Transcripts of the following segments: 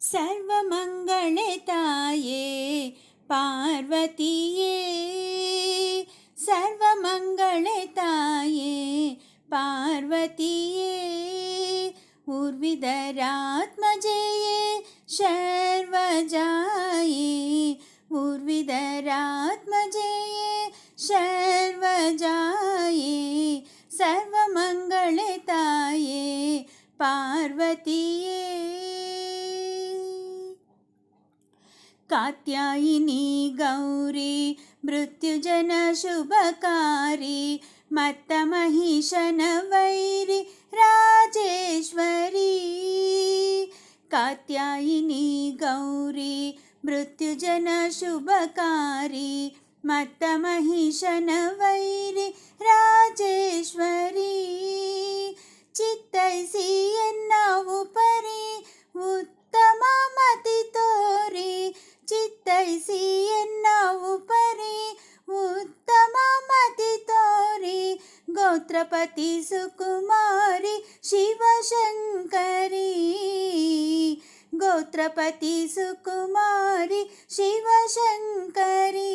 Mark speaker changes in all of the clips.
Speaker 1: सर्वमङ्गले ताये पार्वतीये। सर्वमङ्गले ताये पार्वतीये। उर्विदरात्मजये शर्वजाये। उर्विदरात्मजये शर्वजाये। सर्वमङ्गले ताये पार्वतीये कात्यायिनी गौरी मृत्युजनशुभकारी मत्तमहिषनवैरि राजेश्वरी कात्यायिनी गौरी मृत्युजनशुभकारी मत्तमहिषनवैरि राजेश्वरी ಚಿತ್ತೈಸಿ ಎನ್ನವು ಪರಿ ಉತ್ತಮ ಮತಿ ತೋರಿ ಗೋತ್ರಪತಿ ಸುಕುಮಾರಿ ಶಿವಶಂಕರಿ ಗೋತ್ರಪತಿ ಸುಕುಮಾರಿ ಶಿವಶಂಕರಿ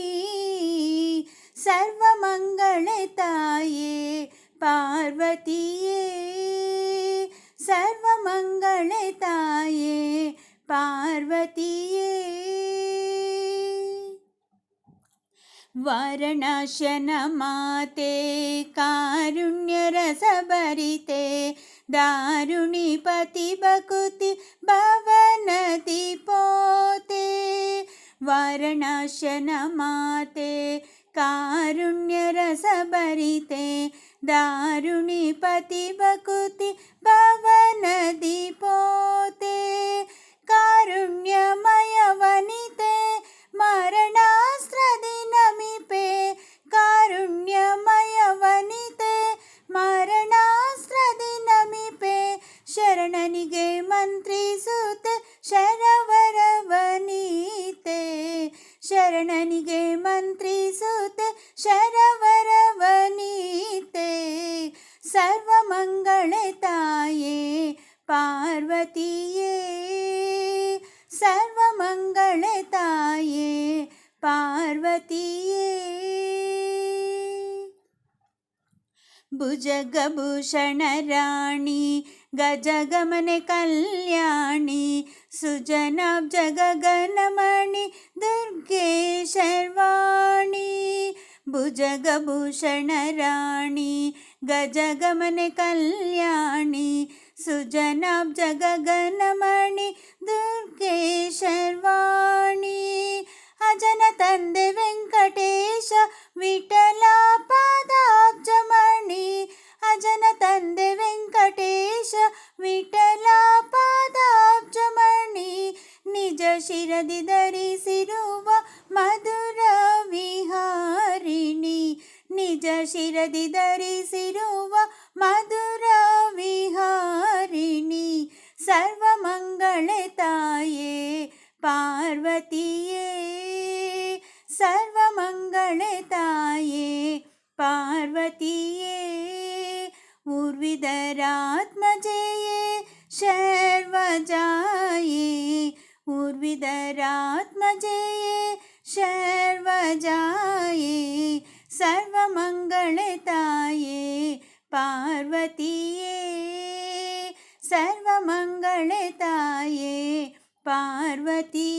Speaker 1: ಸರ್ವಮಂಗಳೆ ತಾಯೇ ಪಾರ್ವತಿಯೇ ಸರ್ವಮಂಗಳೆ ತಾಯೇ ಪಾರ್ವತಿಯೇ വരണശനമാതേ കാരുണ്യരസഭരിതേ दारुणिपति भकुति भवनति पोते वर्णशनमाते कारुण्यरसभरिते दारुणिपति भकुति भवनदि पोते ಶರವರವನೀತೆ ಶರಣನಿಗೆ ಮಂತ್ರಿಸುತ್ತೆ ಶರವರವನೀತೆ ಸರ್ವಮಂಗಳೆ ತಾಯೇ ಪಾರ್ವತಿಯೇ ಸರ್ವಮಂಗಳೆ ತಾಯೇ ಪಾರ್ವತಿಯೇ ಭುಜಗಭೂಷಣ ರಾಣಿ ಗಜಗಮನೆ ಕಲ್ಯಾಣಿ ಸುಜನಾಬ್ಜ ಗಗನಮಣಿ ದುರ್ಗೆ ಶರ್ವಾಣಿ ಭುಜಗಭೂಷಣ ರಾಣಿ ಗಜಗಮನೆ ಕಲ್ಯಾಣಿ ಸುಜನಾಬ್ಜ ಗಗನಮಣಿ ದುರ್ಗೆ ಶರ್ವಾಣಿ ಅಜನ ತಂದೆ सर्वा मङ्गलताय पार्वतीये। सर्वा मङ्गलताय पार्वतीये। उर्विदरात्मजये शर्वजाये। उर्विदरात्मजये शर्वजाये। मजे ये शार्वजाये पार्वती